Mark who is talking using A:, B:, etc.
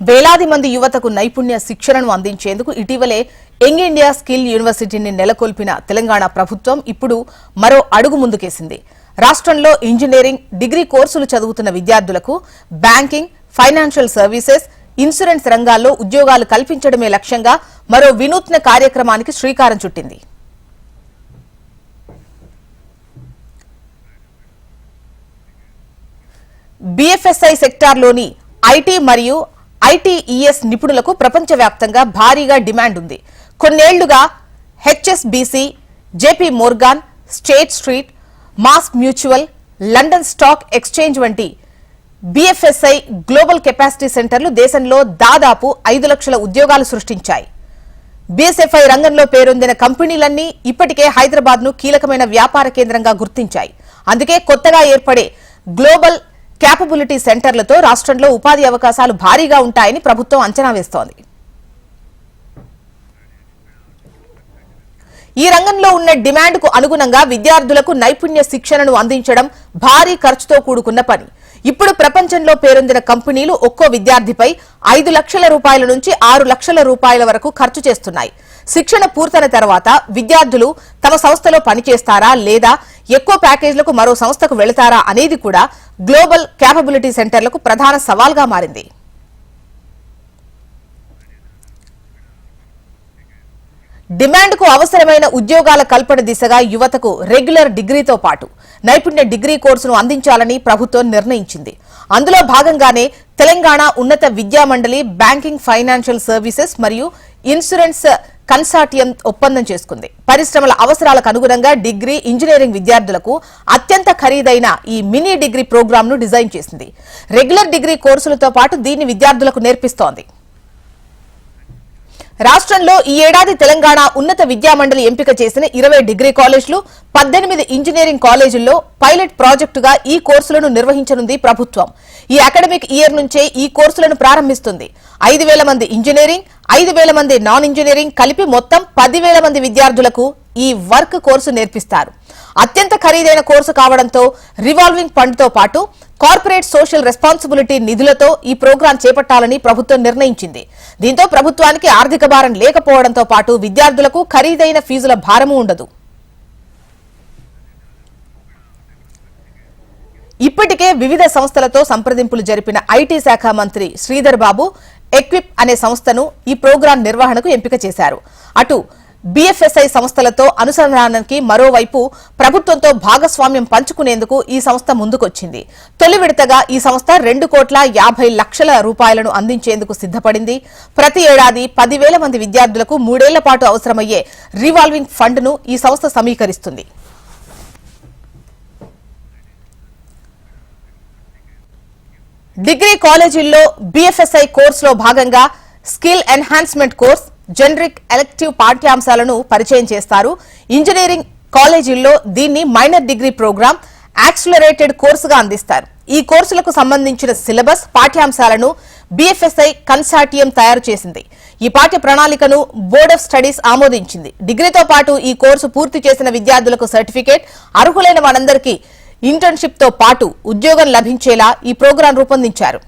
A: వేలాది మంది యువతకు నైపుణ్య శిక్షణను అందించేందుకు ఇటీవలే యంగ్ ఇండియా స్కిల్ యూనివర్సిటీని నెలకొల్పిన తెలంగాణ ప్రభుత్వం ఇప్పుడు మరో అడుగు ముందుకేసింది. రాష్ట్రంలో ఇంజనీరింగ్ డిగ్రీ కోర్సులు చదువుతున్న విద్యార్థులకు బ్యాంకింగ్ ఫైనాన్షియల్ సర్వీసెస్ ఇన్సూరెన్స్ రంగాల్లో ఉద్యోగాలు కల్పించడమే లక్ష్యంగా మరో వినూత్న కార్యక్రమానికి శ్రీకారం చుట్టింది. బీఎఫ్ఎస్ఐ సెక్టార్లోని ఐటీ మరియు ఐటీఈఎస్ నిపుణులకు ప్రపంచవ్యాప్తంగా భారీగా డిమాండ్ ఉంది. కొన్నేళ్ళుగా HSBC JP Morgan State Street mass mutual London stock exchange వంటి బీఎఫ్ఎస్ఐ గ్లోబల్ కెపాసిటీ సెంటర్లు దేశంలో దాదాపు ఐదు లక్షల ఉద్యోగాలు సృష్టించాయి. బీఎస్ఎఫ్ఐ రంగంలో పేరొందిన కంపెనీలన్నీ ఇప్పటికే హైదరాబాద్ను కీలకమైన వ్యాపార కేంద్రంగా గుర్తించాయి. అందుకే కొత్తగా ఏర్పడే గ్లోబల్ క్యాపబిలిటీ సెంటర్లతో రాష్ట్రంలో ఉపాధి అవకాశాలు భారీగా ఉంటాయని ప్రభుత్వం అంచనా వేస్తోంది. ఈ రంగంలో ఉన్న డిమాండ్కు అనుగుణంగా విద్యార్థులకు నైపుణ్య శిక్షణను అందించడం భారీ ఖర్చుతో కూడుకున్న పని. ఇప్పుడు ప్రపంచంలో పేరొందిన కంపెనీలు ఒక్కో విద్యార్థిపై ఐదు లక్షల రూపాయల నుంచి ఆరు లక్షల రూపాయల వరకు ఖర్చు చేస్తున్నాయి. శిక్షణ పూర్తయిన తర్వాత విద్యార్థులు తమ సంస్థలో పనిచేస్తారా లేదా ఎక్కువ ప్యాకేజీలకు మరో సంస్థకు వెళతారా అనేది కూడా గ్లోబల్ క్యాపబిలిటీ సెంటర్లకు ప్రధాన సవాల్గా మారింది. డిమాండ్కు అవసరమైన ఉద్యోగాల కల్పన దిశగా యువతకు రెగ్యులర్ డిగ్రీతో పాటు నైపుణ్య డిగ్రీ కోర్సును అందించాలని ప్రభుత్వం నిర్ణయించింది. అందులో భాగంగానే తెలంగాణ ఉన్నత విద్యా మండలి బ్యాంకింగ్ ఫైనాన్షియల్ సర్వీసెస్ మరియు ఇన్సూరెన్స్ కన్సార్టియం ఒప్పందం చేసుకుంది. పరిశ్రమల అవసరాలకు అనుగుణంగా డిగ్రీ ఇంజనీరింగ్ విద్యార్థులకు అత్యంత ఖరీదైన ఈ మినీ డిగ్రీ ప్రోగ్రాంను డిజైన్ చేసింది. రెగ్యులర్ డిగ్రీ కోర్సులతో పాటు దీన్ని విద్యార్థులకు నేర్పిస్తోంది. రాష్ట్రంలో ఈ ఏడాది తెలంగాణ ఉన్నత విద్యా మండలి ఎంపిక చేసిన ఇరవై డిగ్రీ కాలేజీలు పద్దెనిమిది ఇంజనీరింగ్ కాలేజీల్లో పైలట్ ప్రాజెక్టుగా ఈ కోర్సులను నిర్వహించనుంది ప్రభుత్వం. ఈ అకాడమిక్ ఇయర్ నుంచే ఈ కోర్సులను ప్రారంభిస్తుంది. ఐదు వేల మంది ఇంజనీరింగ్ ఐదు వేల మంది నాన్ ఇంజనీరింగ్ కలిపి మొత్తం పదివేల మంది విద్యార్థులకు ఈ వర్క్ కోర్సు నేర్పిస్తారు. అత్యంత ఖరీదైన కోర్సు కావడంతో రివాల్వింగ్ ఫండ్తో పాటు కార్పొరేట్ సోషల్ రెస్పాన్సిబిలిటీ నిధులతో ఈ ప్రోగ్రాం చేపట్టాలని ప్రభుత్వం నిర్ణయించింది. దీంతో ప్రభుత్వానికి ఆర్థిక భారం లేకపోవడంతో పాటు విద్యార్థులకు ఖరీదైన ఫీజుల భారము ఉండదు. ఇప్పటికే వివిధ సంస్థలతో సంప్రదింపులు జరిపిన ఐటీ శాఖ మంత్రి శ్రీధర్ బాబు ఎక్విప్ అనే సంస్థను ఈ ప్రోగ్రాం నిర్వహణకు ఎంపిక చేశారు. అటు బీఎఫ్ఎస్ఐ సంస్థలతో అనుసంధానానికి మరోవైపు ప్రభుత్వంతో భాగస్వామ్యం పంచుకునేందుకు ఈ సంస్థ ముందుకొచ్చింది. తొలి విడతగా ఈ సంస్థ రెండు కోట్ల యాభై లక్షల రూపాయలను అందించేందుకు సిద్ధపడింది. ప్రతి ఏడాది పదివేల మంది విద్యార్థులకు మూడేళ్ళ పాటు అవసరమయ్యే రివాల్వింగ్ ఫండ్ను ఈ సంస్థ సమీకరిస్తుంది. డిగ్రీ కాలేజీల్లో బీఎఫ్ఎస్ఐ కోర్సులో భాగంగా skill enhancement course generic elective పాఠ్యాంశాలను పరిచయం చేస్తారు. ఇంజనీరింగ్ కాలేజీల్లో దీన్ని మైనర్ డిగ్రీ ప్రోగ్రాం యాక్సిలరేటెడ్ కోర్సుగా అందిస్తారు. ఈ కోర్సులకు సంబంధించిన సిలబస్ పాఠ్యాంశాలను బీఎఫ్ఎస్ఐ కన్సార్టియం తయారు చేసింది. ఈ పాఠ్య ప్రణాళికను బోర్డ్ ఆఫ్ స్టడీస్ ఆమోదించింది. డిగ్రీతో పాటు ఈ కోర్సు పూర్తి చేసిన విద్యార్థులకు సర్టిఫికేట్ అర్హులైన వారందరికీ ఇంటర్న్షిప్తో పాటు ఉద్యోగం లభించేలా ఈ ప్రోగ్రాం రూపొందించారు.